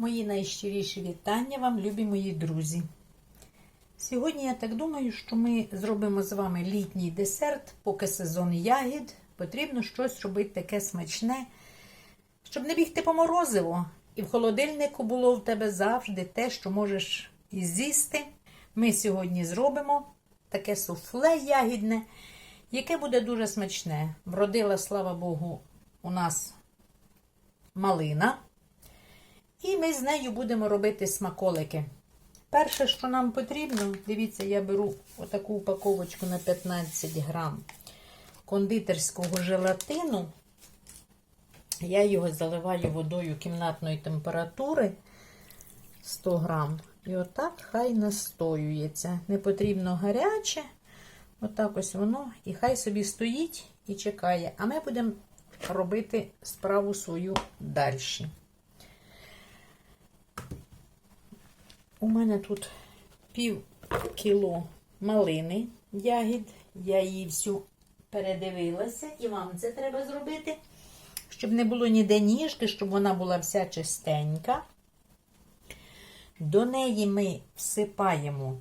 Мої найщиріші вітання вам, любі мої друзі. Сьогодні я так думаю, що ми зробимо з вами літній десерт, поки сезон ягід. Потрібно щось робити таке смачне, щоб не бігти по морозиво. І в холодильнику було в тебе завжди те, що можеш і з'їсти. Ми сьогодні зробимо таке суфле ягідне, яке буде дуже смачне. Вродила, слава Богу, у нас малина. І ми з нею будемо робити смаколики. Перше, що нам потрібно, дивіться, я беру отаку упаковочку на 15 грам кондитерського желатину. Я його заливаю водою кімнатної температури 100 грам. І отак хай настоюється. Не потрібно гаряче. Отак ось воно. І хай собі стоїть і чекає. А ми будемо робити справу свою далі. У мене тут пів кіло малини ягід. Я її всю передивилася, і вам це треба зробити, щоб не було ніде ніжки, щоб вона була вся чистенька. До неї ми всипаємо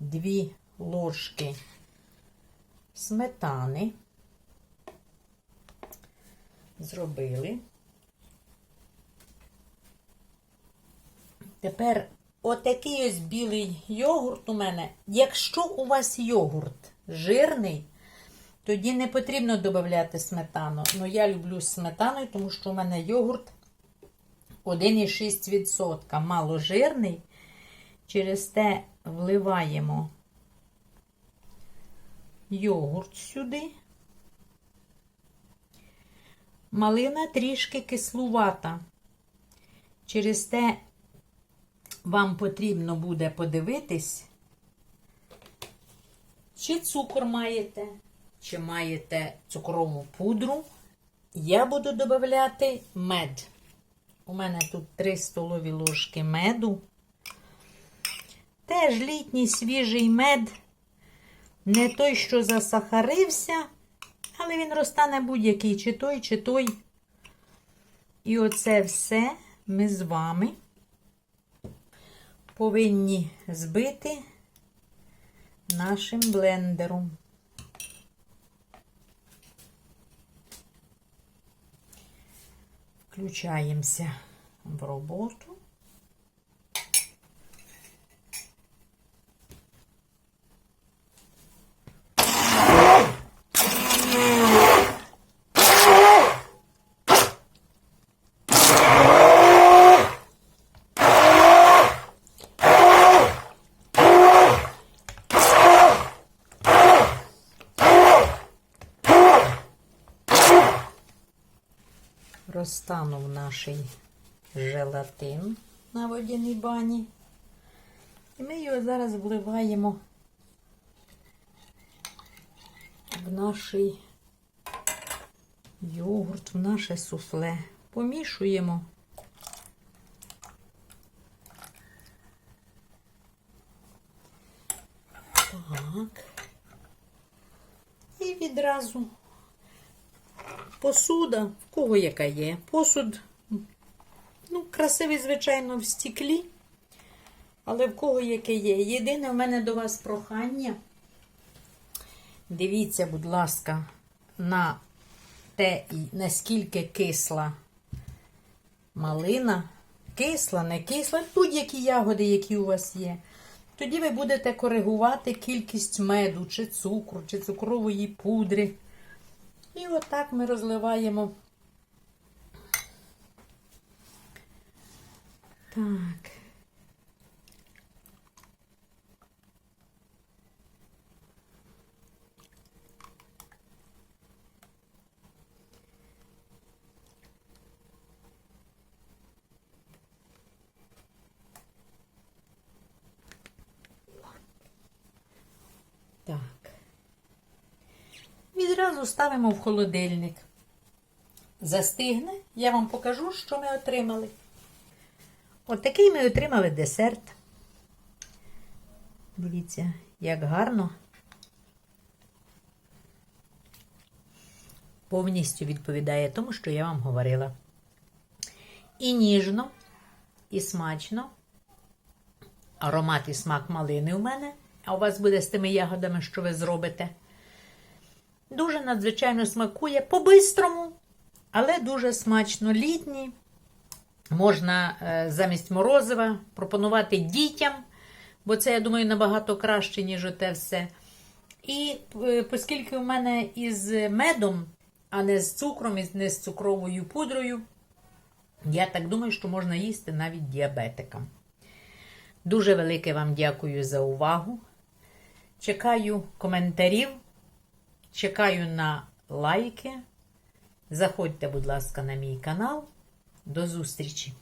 2 ложки сметани. Зробили. Тепер отакий ось білий йогурт у мене. Якщо у вас йогурт жирний, тоді не потрібно додати сметану. Ну, я люблю з сметаною, тому що у мене йогурт 1,6%. Маложирний. Через те вливаємо йогурт сюди. Малина трішки кислувата. Через те вам потрібно буде подивитись, чи цукор маєте, чи маєте цукрову пудру. Я буду додати мед. У мене тут 3 столові ложки меду. Теж літній свіжий мед. Не той, що засахарився, але він розтане будь-який, чи той, чи той. І оце все ми з вами повинні збити нашим блендером. Включаємося в роботу. Розтанув наш желатин на водяній бані. І ми його зараз вливаємо в наш йогурт, в наше суфле. Помішуємо. Так. І відразу посуда, в кого яка є. Посуд, ну, красивий, звичайно, в стіклі, але в кого яке є. Єдине в мене до вас прохання. Дивіться, будь ласка, на те, наскільки кисла малина. Кисла, не кисла, будь-які ягоди, які у вас є. Тоді ви будете коригувати кількість меду, чи цукру, чи цукрової пудри. І отак ми розливаємо. Так. Відразу ставимо в холодильник. Застигне, я вам покажу, що ми отримали. От ми отримали десерт. Дивіться, як гарно. Повністю відповідає тому, що я вам говорила. і ніжно, і смачно. Аромат і смак малини у мене, а у вас буде з тими ягодами, що ви зробите. Дуже надзвичайно смакує по-бистрому, але дуже смачно літній. Можна е, замість морозива пропонувати дітям, бо це, я думаю, набагато краще, ніж оте все. І е, оскільки у мене із медом, а не з цукром, і не з цукровою пудрою, я так думаю, що можна їсти навіть діабетикам. Дуже велике вам дякую за увагу. Чекаю коментарів, чекаю на лайки. Заходьте, будь ласка, на мій канал. До зустрічі!